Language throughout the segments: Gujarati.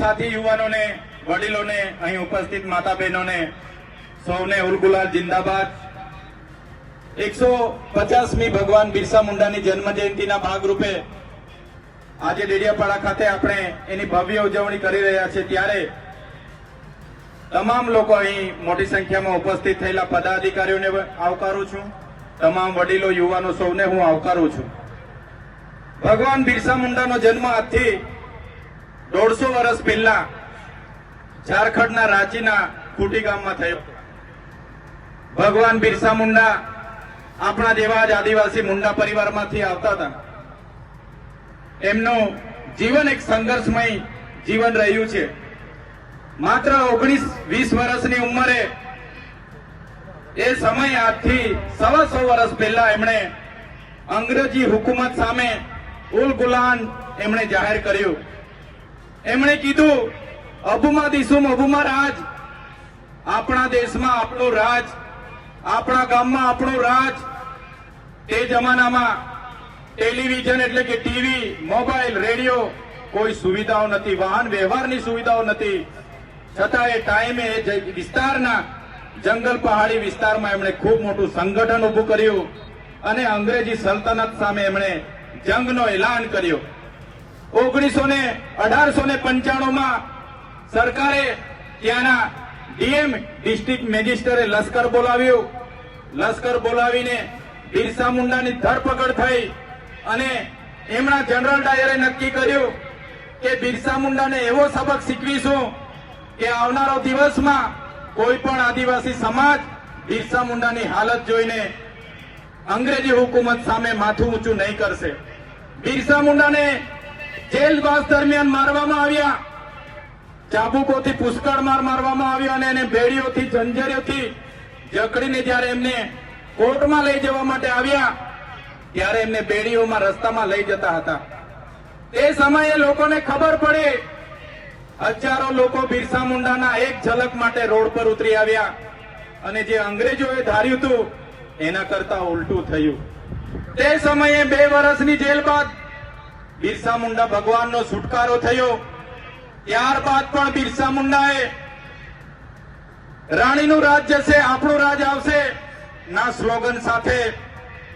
સાથી યુવાનોને, વડીલોને, અહીં ઉપસ્થિત માતા બહેનોને સૌને ઉલગુલાલ જિંદાબાદ. એકસો પચાસમી ભગવાન બિરસા મુંડાની જન્મ જયંતિના ભાગરૂપે આજે ડેડિયાપાડા ખાતે આપણે એની ભવ્ય ઉજવણી કરી રહ્યા છે ત્યારે તમામ લોકો અહીં મોટી સંખ્યામાં ઉપસ્થિત થયેલા પદાધિકારીઓને આવકારું છું. તમામ વડીલો, યુવાનો સૌને હું આવકારું છું. ભગવાન બિરસા મુંડાનો જન્મ આજથી દોઢસો વર્ષ પહેલા ઝારખંડના રાંચીના કુટી ગામમાં થયો. ભગવાન બિરસા મુંડા આપણા જેવા જ આદિવાસી મુંડા પરિવારમાંથી આવતા હતા. એમનું જીવન એક સંઘર્ષમય જીવન રહ્યું છે. માત્ર ઓગણીસ વીસ વર્ષની ઉંમરે એ સમય આજથી સવા સો વર્ષ પહેલા એમણે અંગ્રેજી હુકુમત સામે ઉલ ગુલાન એમણે જાહેર કર્યું. એમણે કીધું અબુમા દિસુમ અબુમા રાજ. આપણા દેશમાં આપણો રાજ, આપણા ગામમાં આપણો રાજ. તે જમાનામાં ટેલિવિઝન એટલે કે ટીવી, મોબાઈલ, રેડિયો કોઈ સુવિધાઓ નથી, વાહન વ્યવહારની સુવિધાઓ નથી. છતાં એ ટાઈમે એ વિસ્તારના જંગલ પહાડી વિસ્તારમાં એમણે ખૂબ મોટું સંગઠન ઊભું કર્યું અને અંગ્રેજી સલ્તનત સામે એમણે જંગનો એલાન કર્યો. ઓગણીસો ને અઢારસો ને પંચાણુંમાં સરકારે ત્યાંના ડીએમ ડિસ્ટ્રિક્ટ મેજિસ્ટરે લશ્કર બોલાવ્યું. લશ્કર બોલાવીને બિરસા મુંડાની ધરપકડ થઈ અને એમના જનરલ ડાયરે નક્કી કર્યું કે બિરસા મુંડાને એવો સબક શીખવીશું કે આવનારો દિવસમાં કોઈ પણ આદિવાસી સમાજ બિરસા મુંડાની હાલત જોઈને અંગ્રેજી હુકુમત સામે માથું ઊંચું નહીં કરશે. બિરસા મુંડાને જેલવાસ દરમિયાન મારવામાં આવ્યા. ચાબુકોથી પુષ્કળ માર મારવામાં આવ્યો અને એને બેડીઓથી જંજરીઓથી જકડીને જ્યારે એમને કોર્ટમાં લઈ જવા માટે આવ્યા, ત્યારે એમને બેડીઓમાં રસ્તામાં લઈ જતા હતા. તે સમયે લોકોને ખબર પડી, હજારો લોકો બિરસા મુંડાના એક ઝલક માટે રોડ પર ઉતરી આવ્યા અને જે અંગ્રેજોએ ધાર્યું હતું, એના કરતા ઉલટું થયું. તે સમયે બે વર્ષની જેલ બાદ બિરસા મુંડા ભગવાનનો છુટકારો થયો. ત્યારબાદ પણ બિરસા મુંડાએ રાણીનું રાજ જશે, આપણું રાજ આવશે. ના સ્લોગન સાથે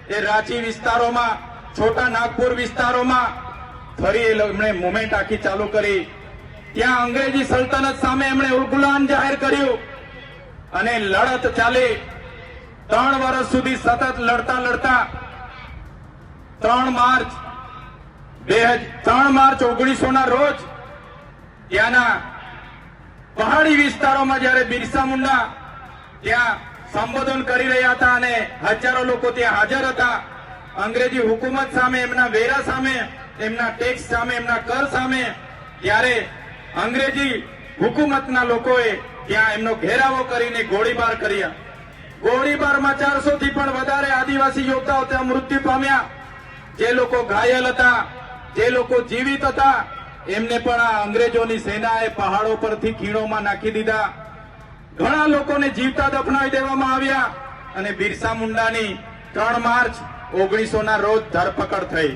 એ રાંચી વિસ્તારોમાં, છોટા નાગપુર વિસ્તારોમાં ફરી એમણે મુમેન્ટ આખી ચાલુ કરી. ત્યાં અંગ્રેજી સલ્તનત સામે એમણે ઉલગુલાન જાહેર કર્યું. અને લડત ચાલી. ત્રણ વર્ષ સુધી સતત લડતા લડતા ત્રણ માર્ચ બે ત્રણ માર્ચ ઓગણીસો ના રોજ ત્યાંના પહાડી વિસ્તારોમાં જયારે બિરસા મુંડા ત્યાં સંબોધન કરી રહ્યા હતા અને હજારો લોકો ત્યાં હાજર હતા, અંગ્રેજી હુકુમત સામે, એમના વેરા સામે, એમના ટેક્સ સામે, એમના કર સામે, ત્યારે અંગ્રેજી હુકુમતના લોકોએ ત્યાં એમનો ઘેરાવો કરીને ગોળીબાર કર્યા. ગોળીબારમાં ચારસો થી પણ વધારે આદિવાસી યોદ્ધાઓ ત્યાં મૃત્યુ પામ્યા. જે લોકો ઘાયલ હતા જે લોકો જીવિત હતા, એમને પણ આ અંગ્રેજોની સેનાએ પહાડો પરથી ખીણોમાં નાખી દીધા. ઘણા લોકોને જીવતા દફનાવી દેવામાં આવ્યા અને બિરસા મુંડાની ત્રણ માર્ચ ઓગણીસો ના રોજ ધરપકડ થઈ.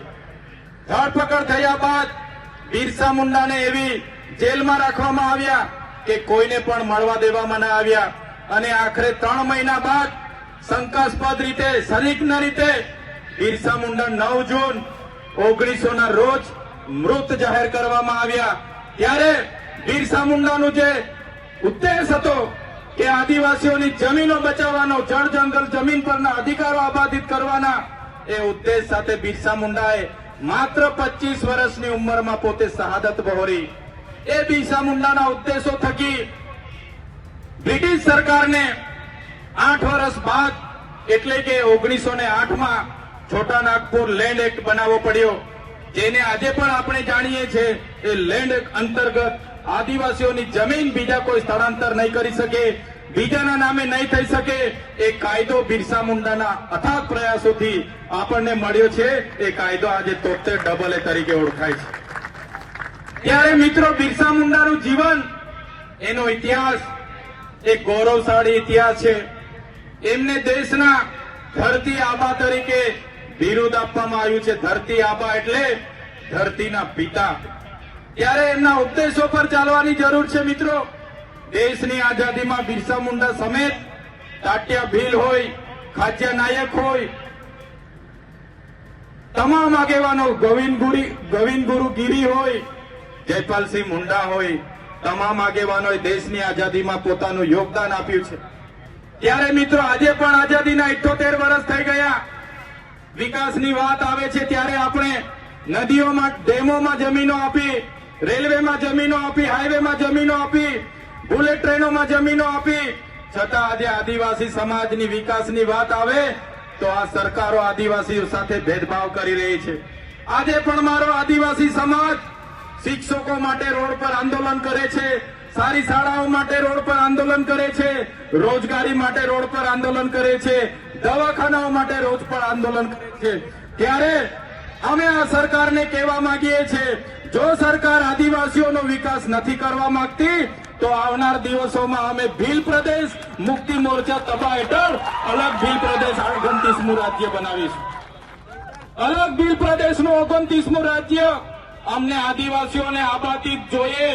ધરપકડ થયા બાદ બિરસા મુંડાને એવી જેલમાં રાખવામાં આવ્યા કે કોઈને પણ મળવા દેવામાં ના આવ્યા. અને આખરે ત્રણ મહિના બાદ શંકાસ્પદ રીતે સંદિગ્ધ રીતે બિરસા મુંડા નવ જૂન ઓગણીસો ના રોજ મૃત જાહેર કરવામાં આવ્યા. ત્યારે બિરસા મુંડાનું જે ઉદ્દેશ હતો કે આદિવાસીઓની જમીનો બચાવવાનો, જળ જંગલ જમીન પરના અધિકારો આબાદિત કરવાના, એ ઉદ્દેશ સાથે બિરસા મુંડાએ માત્ર પચીસ વર્ષની ઉંમરમાં પોતે શહાદત બહોરી એ બિરસા મુંડાના ઉદ્દેશો થકી બ્રિટિશ સરકારને આઠ વર્ષ બાદ, એટલે કે ઓગણીસો ને આઠમાં છોટા નાગપુર લેન્ડ એક્ટ બનાવવો પડ્યો. જેને આજે પણ આપણે જાણીએ છીએ એ લેન્ડ એક્ટ અંતર્ગત આદિવાસીઓની જમીન બીજા કોઈ સ્થળાંતર નહીં કરી શકે, બીજાના નામે નહીં થઈ શકે. એ કાયદો બિરસા મુંડાના અથાગ પ્રયાસોથી આપણને મળ્યો છે. એ કાયદો આજે તોતેર ડબલ એ તરીકે ઓળખાય છે. ત્યારે મિત્રો, બિરસા મુંડાનું જીવન, એનો ઇતિહાસ, એ ગૌરવશાળી ઇતિહાસ છે. એમને દેશના ધરતી આબા તરીકે બિરુદ આપવામાં આવ્યું છે ધરતી આબા એટલે ધરતીના પિતા. ત્યારે એમના ઉપદેશો પર ચાલવાની જરૂર છે મિત્રો. દેશની આઝાદીમાં બિરસા મુંડા સમેત તાટિયા ભીલ હોય ખાદ્ય નાયક હોય, તમામ આગેવાનો ગોવિંદ ગુરી ગુરુ ગીરી હોય, જયપાલસિંહ મુંડા હોય, તમામ આગેવાનોએ દેશની આઝાદીમાં પોતાનું યોગદાન આપ્યું છે. ત્યારે મિત્રો, આજે પણ આઝાદીના ઇઠોતેર વર્ષ વિકાસની વાત આવે છે ત્યારે આપણે નદીઓમાં, ડેમોમાં જમીનો આપી, રેલવેમાં જમીનો આપી, હાઈવેમાં જમીનો આપી, બુલેટ ટ્રેનોમાં જમીનો આપી. છતાં આજે આદિવાસી સમાજની વિકાસની વાત આવે તો આ સરકારો આદિવાસીઓ સાથે ભેદભાવ કરી રહી છે. આજે પણ મારો આદિવાસી સમાજ શિક્ષકો માટે રોડ પર આંદોલન કરે છે, સારી શાળાઓ માટે રોડ પર આંદોલન કરે છે, રોજગારી માટે રોડ પર આંદોલન કરે છે દવાખાનાઓ માટે રોજ પણ આંદોલન કરે છે. ત્યારે અમે આ સરકારને કહેવા માંગીએ છીએ, જો સરકાર આદિવાસીઓનો વિકાસ નથી કરવા માંગતી, તો આવનાર દિવસોમાં અમે ભીલ પ્રદેશ મુક્તિ મોરચા તબા હેઠળ અલગ ભીલ પ્રદેશ ઓગણત્રીસમું રાજ્ય બનાવીશું. અલગ ભીલ પ્રદેશનું ઓગણત્રીસમું રાજ્ય અમને આદિવાસીઓને આબાદી જોઈએ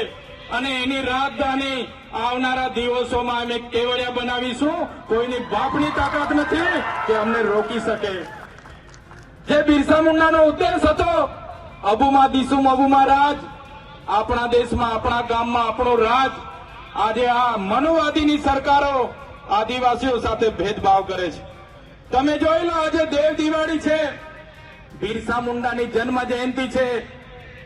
અને એની રાજધાની આવનારા દિવસોમાં અમે કેવડિયા બનાવીશું? કોઈની બાપની તાકાત નથી કે અમને રોકી શકે. જે બિરસા મુંડાનો ઉદ્દેશ હતો, અબુમાં દીસુમ અબુમાં રાજ, આપણા દેશમાં, આપણા ગામમાં આપણો રાજ, આજે આ મનુવાદીની સરકારો આદિવાસીઓ સાથે ભેદભાવ કરે છે. તમે જોઈ લો, આજે દેવ દિવાળી છે. બિરસા મુંડાની જન્મ જયંતિ છે.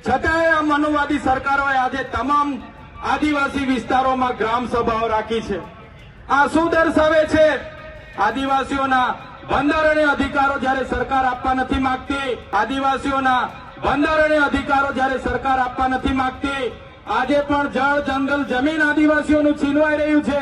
છતાંય આ મનુવાદી સરકારોએ આજે તમામ આદિવાસી વિસ્તારોમાં ગ્રામ સભાઓ રાખી છે. આ શું દર્શાવે છે? આદિવાસીઓના બંધારણીય અધિકારો જ્યારે સરકાર આપવા નથી માંગતી, આદિવાસીઓના બંધારણીય અધિકારો જ્યારે સરકાર આપવા નથી માંગતી, આજે પણ જળ, જંગલ, જમીન આદિવાસીઓનું છીનવાઈ રહ્યું છે.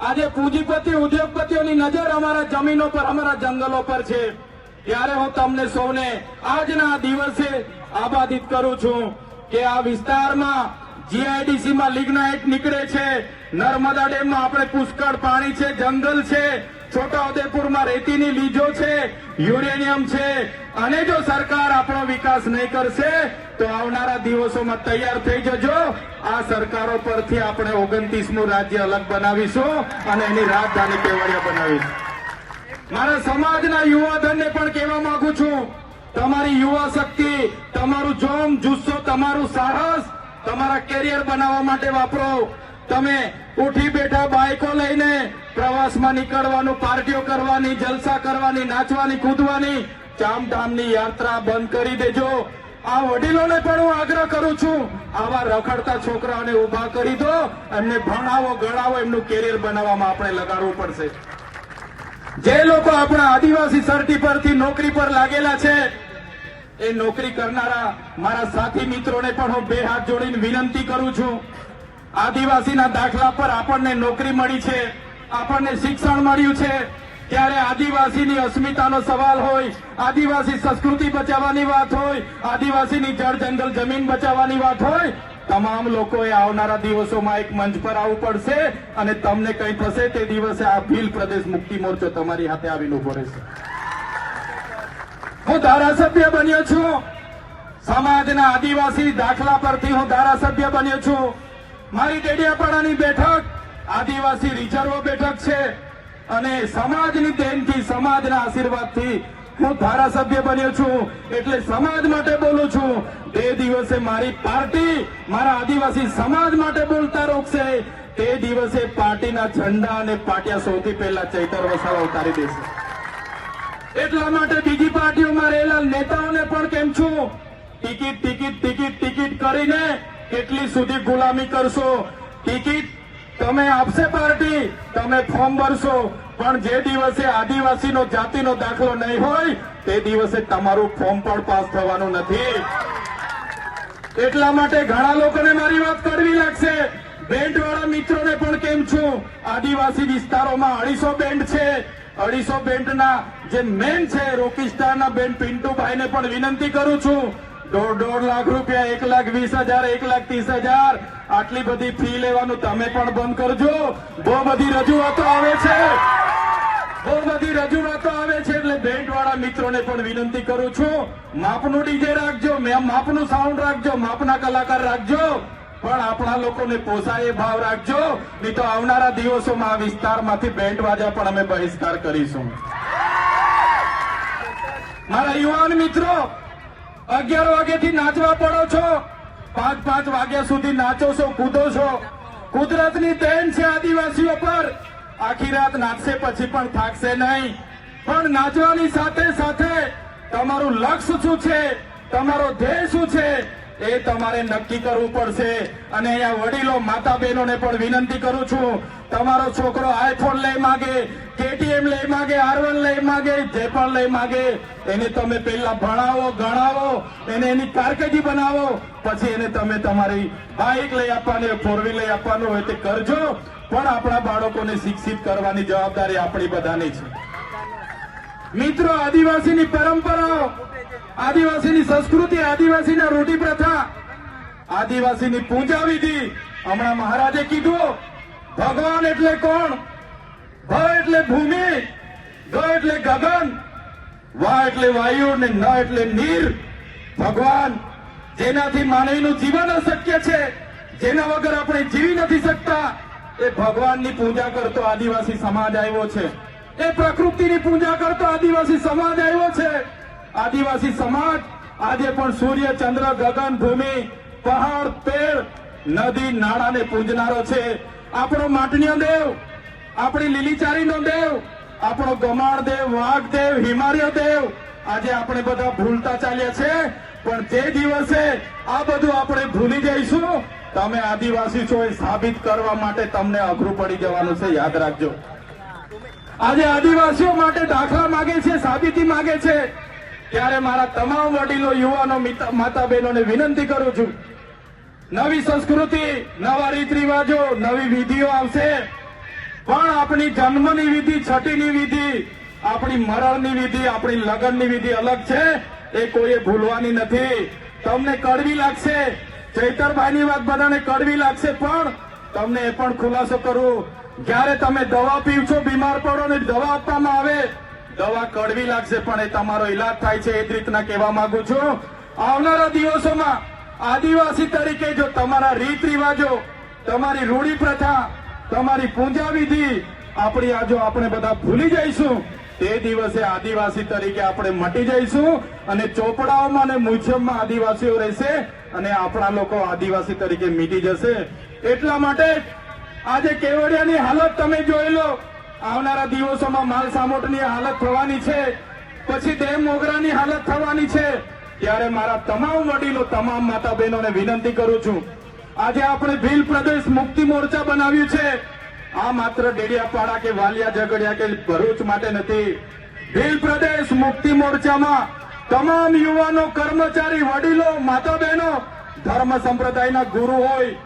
આજે પૂંજીપતિ, ઉદ્યોગપતિઓની નજર અમારા જમીનો પર, અમારા જંગલો પર છે. ત્યારે હું તમને સૌને આજના દિવસે આબાદિત કરું છું કે આ વિસ્તારમાં જીઆઈડીસી માં લિગ્નાઇટ નીકળે છે. નર્મદા ડેમમાં આપણે પુષ્કળ પાણી છે, જંગલ છે. છોટાઉદેપુરમાં રેતીની લીજો છે, યુરેનિયમ છે. અને જો સરકાર આપણો વિકાસ નહીં કરશે, તો આવનારા દિવસોમાં તૈયાર થઈ જજો. આ સરકારો પરથી આપણે ઓગણત્રીસમું રાજ્ય અલગ બનાવીશું અને એની રાજધાની કેવડિયા બનાવીશું. મારા સમાજના યુવાધનને પણ કહેવા માંગુ છું. તમારી યુવા શક્તિ તમારું જોમ, જુસ્સો, તમારું સાહસ તમારા કેરિયર બનાવવા માટે વાપરો. તમે ઉઠી બેઠા બાઇકો લઈને પ્રવાસમાં નીકળવાનું, પાર્ટીઓ કરવાની, જલસા કરવાની, નાચવાની, કૂદવાની ચામધામની યાત્રા બંધ કરી દેજો. આ વડીલોને પણ હું આગ્રહ કરું છું, આવા રખડતા છોકરાઓને ઊભા કરી દો, એમને ભણાવો, ગણાવો, એમનું કેરિયર બનાવવામાં આપણે લગાડવું પડશે. જે લોકો આપણા આદિવાસી સર્ટી પરથી નોકરી પર લાગેલા છે એ નોકરી કરનારા મારા સાથી મિત્રોને પણ હું બે હાથ જોડીને વિનંતી કરું છું. આદિવાસીના દાખલા પર આપણને નોકરી મળી છે, આપણને શિક્ષણ મળ્યું છે. ત્યારે આદિવાસીની અસ્મિતાનો સવાલ હોય, આદિવાસી સંસ્કૃતિ બચાવવાની વાત હોય, આદિવાસીની જળ જંગલ જમીન બચાવવાની વાત હોય, તમામ લોકોએ આવનારા દિવસોમાં એક મંચ પર આવવું પડશે અને તમને કંઈ થશે તે દિવસે આ ભીલ પ્રદેશ મુક્તિ મોરચો તમારી હાથે આવીને ઊભો રહેશે. હું ધારાસભ્ય બન્યો છું. સમાજના આદિવાસી દાખલા પરથી હું ધારાસભ્ય બન્યો છું. મારી ડેડિયાપાડાની બેઠક આદિવાસી રિઝર્વ બેઠક છે અને સમાજની દેનથી સમાજના આશીર્વાદથી હું ધારાસભ્ય બન્યો છું. એટલે સમાજ માટે બોલું છું. તે દિવસે મારી પાર્ટી મારા આદિવાસી સમાજ માટે બોલતા રોકશે. તે દિવસે પાર્ટીના ઝંડા અને પાટિયા સૌથી પહેલા ચૈતર વસાવા ઉતારી દેશે. એટલા માટે બીજી પાર્ટીઓમાં રહેલા નેતાઓને પણ કેમ છું? ટિકિટ ટિકિટ ટિકિટ ટિકિટ કરીને કેટલી સુધી ગુલામી કરશો? ટિકિટ તમે આપશે પાર્ટી, તમે ફોર્મ ભરશો, પણ જે દિવસે આદિવાસીનો, જાતિનો દાખલો નહીં હોય, તે દિવસે તમારું ફોર્મ પણ પાસ થવાનું નથી. એટલા માટે ઘણા લોકોને મારી વાત કરવી લાગશે. બેન્ડ વાળા મિત્રોને પણ કેમ છું? આદિવાસી વિસ્તારોમાં અઢીસો બેન્ડ છે. અઢીસો બેન્ડના જે મેન છે રોકી બેન બેન્ડ પિન્ટુભાઈને પણ વિનંતી કરું છું. દોઢ દોઢ લાખ રૂપિયા, એક લાખ વીસ હજાર, એક લાખ ત્રીસ હજાર. આટલી બધી ફી લેવાનું તમે પણ બંધ કરજો. બહુ બધી રજૂઆતો આવે છે. બહુ બધી રજૂઆતો આવે છે એટલે બેન્ડવાળા મિત્રોને પણ વિનંતી કરું છું. માપનું ડીજે રાખજો, મેં માપનું સાઉન્ડ રાખજો, માપના કલાકાર રાખજો. પણ આપણા લોકોને પોસાય એ ભાવ રાખજો. નહીં તો આવનારા દિવસોમાં આ વિસ્તારમાંથી બેન્ડ વાજા પણ અમે બહિષ્કાર કરીશું. મારા યુવાન મિત્રો, અગિયાર વાગ્યાથી નાચવા પડો છો. પાંચ પાંચ વાગ્યા સુધી નાચો છો, કૂદો છો. કુદરતની દેન છે આદિવાસીઓ પર. આખી રાત નાચશે પછી પણ થાકશે નહીં. પણ નાચવાની સાથે સાથે તમારું લક્ષ્ય શું છે? તમારો ધ્યેય શું છે? એ તમારે નક્કી કરવું પડશે. અને અહીંયા વડીલો માતા બહેનોને પણ વિનંતી કરું છું. તમારો છોકરો આઈફોન લઈ માગે કેટીએમ લઈ માગે આરવન લઈ માગે, જે પણ લઈ માગે, એને તમે પહેલા ભણાવો, ગણાવો, એને એની કારકિર્દી બનાવો, પછી એને તમે તમારી બાઇક લઈ આપવાની ફોર વ્હીલ લઈ આપવાનું હોય તે કરજો. પણ આપણા બાળકોને શિક્ષિત કરવાની જવાબદારી આપણી બધાની છે. મિત્રો, આદિવાસીની પરંપરાઓ આદિવાસીની સંસ્કૃતિ, આદિવાસીના રૂઢિ પ્રથા, આદિવાસીની પૂજા વિધિ. હમણાં મહારાજે કીધું, ભગવાન એટલે કોણ? ભ એટલે ભૂમિ, ગ એટલે ગગન, વા એટલે વાયુ ને ન એટલે નીર. ભગવાન, જેનાથી માનવીનું જીવન અશક્ય છે, જેના વગર આપણે જીવી નથી શકતા, એ ભગવાનની પૂજા કરતો આદિવાસી સમાજ આવ્યો છે. એ પ્રકૃતિની પૂજા કરતો આદિવાસી સમાજ આવ્યો છે. આદિવાસી સમાજ આજે પણ સૂર્ય, ચંદ્ર, ગગન, ભૂમિ, પહાડ, પેડ, નદી, નાળાને પૂજનારો છે. આપણો માટનીય દેવ, આપણી લીલીચારીનો દેવ, આપણો ગમાણ દેવ, વાઘ દેવ, હિમાલય દેવ, આજે આપણે બધા ભૂલતા ચાલ્યા છે. પણ તે દિવસે આ બધું આપણે ભૂલી જઈશું. તમે આદિવાસી છો એ સાબિત કરવા માટે તમને અઘરું પડી જવાનું છે. યાદ રાખજો. આજે આદિવાસીઓ માટે દાખલા માગે છે, સાબિતી માગે છે. ત્યારે મારા તમામ વડીલો, યુવાનો, માતા બહેનોને વિનંતી કરું છું. નવી સંસ્કૃતિ, નવા રીત રિવાજો નવી વિધિઓ આવશે. પણ આપણી જન્મની વિધિ છઠ્ઠીની વિધિ, આપણી મરણની વિધિ, આપણી લગ્નની વિધિ અલગ છે. એ કોઈએ ભૂલવાની નથી. તમને કડવી લાગશે. ચૈતરભાઈની વાત બધાને કડવી લાગશે, પણ તમને એ પણ ખુલાસો કરું. જ્યારે તમે દવા પીવશો, બીમાર પડો ને દવા આપવામાં આવે દવા કડવી લાગશે, પણ એ તમારો ઈલાજ થાય છે, એ જ રીતના કહેવા માંગુ છું. આવનારા દિવસોમાં આદિવાસી તરીકે જો તમારા રીત રિવાજો, તમારી રૂઢી પ્રથા, તમારી પૂજા વિધિ આપણી આજો આપણે બધા ભૂલી જઈશું, તે દિવસે આદિવાસી તરીકે આપણે મટી જઈશું અને ચોપડાઓમાં અને મ્યુઝિયમમાં આદિવાસીઓ રહેશે અને આપણા લોકો આદિવાસી તરીકે મીટી જશે. એટલા માટે આજે કેવડિયાની હાલત તમે જોઈ લો. આવનારા દિવસોમાં માલ સામોટની હાલત થવાની છે. પછી દેવ મોગરાની હાલત થવાની છે. ત્યારે મારા તમામ વડીલો, તમામ માતા બહેનોને વિનંતી કરું છું. આજે આપણે ભીલ પ્રદેશ મુક્તિ મોરચા બનાવ્યું છે. આ માત્ર ડેડિયાપાડા કે વાલિયા ઝઘડિયા કે ભરૂચ માટે નથી. ભીલ પ્રદેશ મુક્તિ મોરચામાં તમામ યુવાનો, કર્મચારી, વડીલો માતા બહેનો ધર્મ સંપ્રદાયના ગુરુ હોય.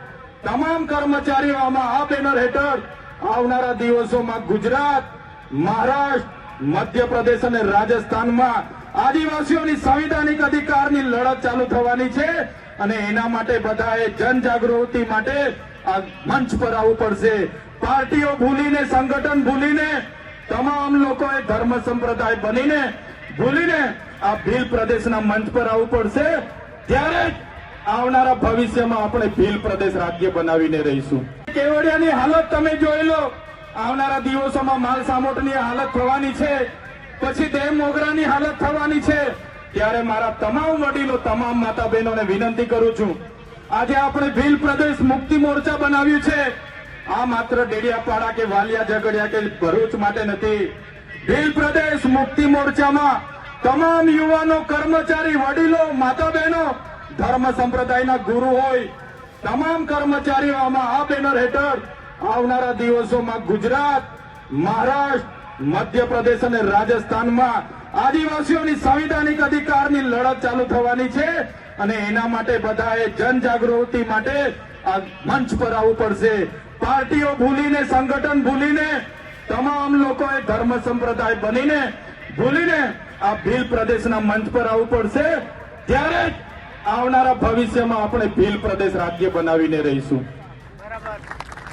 તમામ કર્મચારીઓ આમાં આ બેનર હેઠળ આવનારા દિવસોમાં ગુજરાત, મહારાષ્ટ્ર, મધ્યપ્રદેશ અને રાજસ્થાનમાં આદિવાસીઓની સંવિધાનિક અધિકારની લડત ચાલુ થવાની છે અને એના માટે બધાએ જનજાગૃતિ માટે આ મંચ પર આવવું પડશે. પાર્ટીઓ ભૂલીને, સંગઠન ભૂલીને, તમામ લોકોએ ધર્મ સંપ્રદાય બનીને, ભૂલીને આ ભીલ પ્રદેશના મંચ પર આવવું પડશે. ત્યારે આવનારા ભવિષ્યમાં આપણે ભીલ પ્રદેશ રાજ્ય બનાવીને રહીશું. કેવડિયાની હાલત તમે જોઈ લો. આવનારા દિવસોમાં માલ સામોટની હાલત થવાની છે. પછી દેવ મોગરાની હાલત થવાની છે. ત્યારે મારા તમામ વડીલો, તમામ માતા બહેનોને વિનંતી કરું છું. આજે આપણે ભીલ પ્રદેશ મુક્તિ મોરચા બનાવ્યું છે. આ માત્ર ડેડિયાપાડા કે વાલિયા ઝઘડિયા કે ભરૂચ માટે નથી. ભીલ પ્રદેશ મુક્તિ મોરચામાં તમામ યુવાનો, કર્મચારી, વડીલો માતા બહેનો ધર્મ સંપ્રદાયના ગુરુ હોય. તમામ કર્મચારીઓ આમાં આ બેનર હેઠળ આવનારા દિવસોમાં ગુજરાત, મહારાષ્ટ્ર, મધ્યપ્રદેશ અને રાજસ્થાનમાં આદિવાસીઓની સંવિધાનિક અધિકારની લડત ચાલુ થવાની છે અને એના માટે બધાએ જનજાગૃતિ માટે આ મંચ પર આવવું પડશે. પાર્ટીઓ ભૂલીને, સંગઠન ભૂલીને, તમામ લોકોએ ધર્મ સંપ્રદાય બનીને ભૂલીને આ ભીલ પ્રદેશના મંચ પર આવવું પડશે. ત્યારે આવનારા ભવિષ્યમાં આપણે ભીલ પ્રદેશ રાજ્ય બનાવીને રહીશું.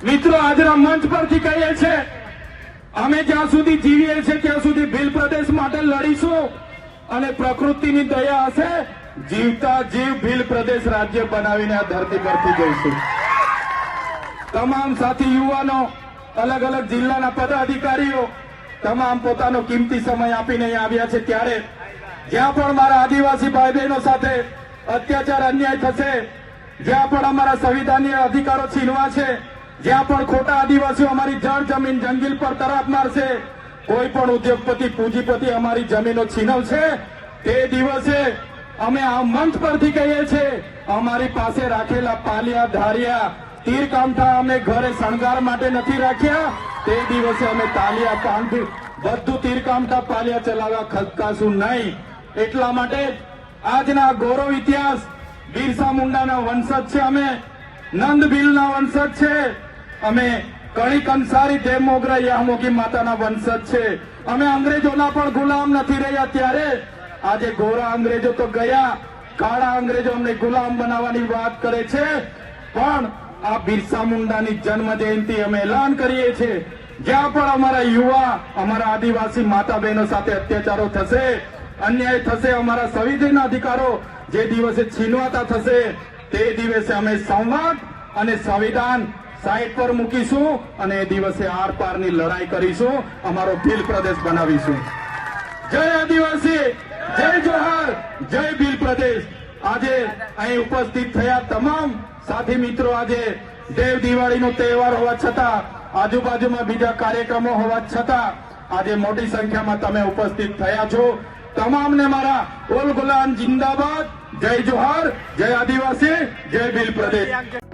મિત્રો, આજના મંચ પરથી કહીએ છે, અમે જ્યાં સુધી જીવીએ છીએ ત્યાં સુધી ભીલ પ્રદેશ માટે લડીશું અને પ્રકૃતિની દયા હશે, જીવતા જીવ ભીલ પ્રદેશ રાજ્ય બનાવીને આ ધરતી પરથી જઈશું. તમામ સાથી યુવાનો, અલગ અલગ જિલ્લાના પદાધિકારીઓ, તમામ પોતાનો કિંમતી સમય આપીને આવ્યા છે. ત્યારે જ્યાં પણ મારા આદિવાસી ભાઈ બહેનો સાથે અત્યાચાર અન્યાય થશે. જ્યાં પણ અમારા સંવિધાનીય અધિકારો છીનવા છે, જ્યાં પણ ખોટા આદિવાસીઓ અમારી જળ જમીન જંગીલ પર તરાપ મારશે, કોઈ પણ ઉદ્યોગપતિ, પૂંજીપતિ અમારી જમીનો છીનવશે, તે દિવસે અમે આ મંચ પરથી કહીએ છીએ, અમારી પાસે રાખેલા પાલિયા, ધારિયા તીર કામઠા અમે ઘરે શણગાર માટે નથી રાખ્યા. તે દિવસે અમે તાલિયા પાંખ બધું તીર કામઠા પાલિયા ચલાવવા ખસકાશું નહીં. એટલા માટે આજના ગૌરવ ઇતિહાસ બિરસા મુંડાના વંશજ છે. અમે નંદ ભીલના વંશજ છે. અમે કણિક અંસારી દેવ યામોગી માતાના વંશજ છે. અમે અંગ્રેજોના પણ ગુલામ નથી રહ્યા ત્યારે. આજે ગોરા અંગ્રેજો તો ગયા. કાળા અંગ્રેજો અમને ગુલામ બનાવવાની વાત કરે છે. પણ આ બિરસા મુંડાની જન્મ જયંતિ અમે એલાન કરીએ છીએ. જ્યાં પણ અમારા યુવા, અમારા આદિવાસી માતા બહેનો સાથે અત્યાચારો થશે અન્યાય થશે અમારા સંવિધાન અધિકારો. જે દિવસે છીનવાતા થશે, તે દિવસે અમે સંવાદ અને સંવિધાન સાઈડ પર મૂકીશું અને એ દિવસે આર પારની લડાઈ કરીશું. અમારો ભીલ પ્રદેશ બનાવીશું. જય આદિવાસી, જય જોહાર, જય ભીલ પ્રદેશ. આજે અહીં ઉપસ્થિત થયા તમામ સાથી મિત્રો, આજે દેવ દિવાળીનો તહેવાર હોવા છતાં, આજુબાજુમાં બીજા કાર્યક્રમો હોવા છતાં, આજે મોટી સંખ્યામાં તમે ઉપસ્થિત થયા છો. તમામને મારા ઓલ ગુલામ જિંદાબાદ જય જોહાર જય આદિવાસી જય ભીલ પ્રદેશ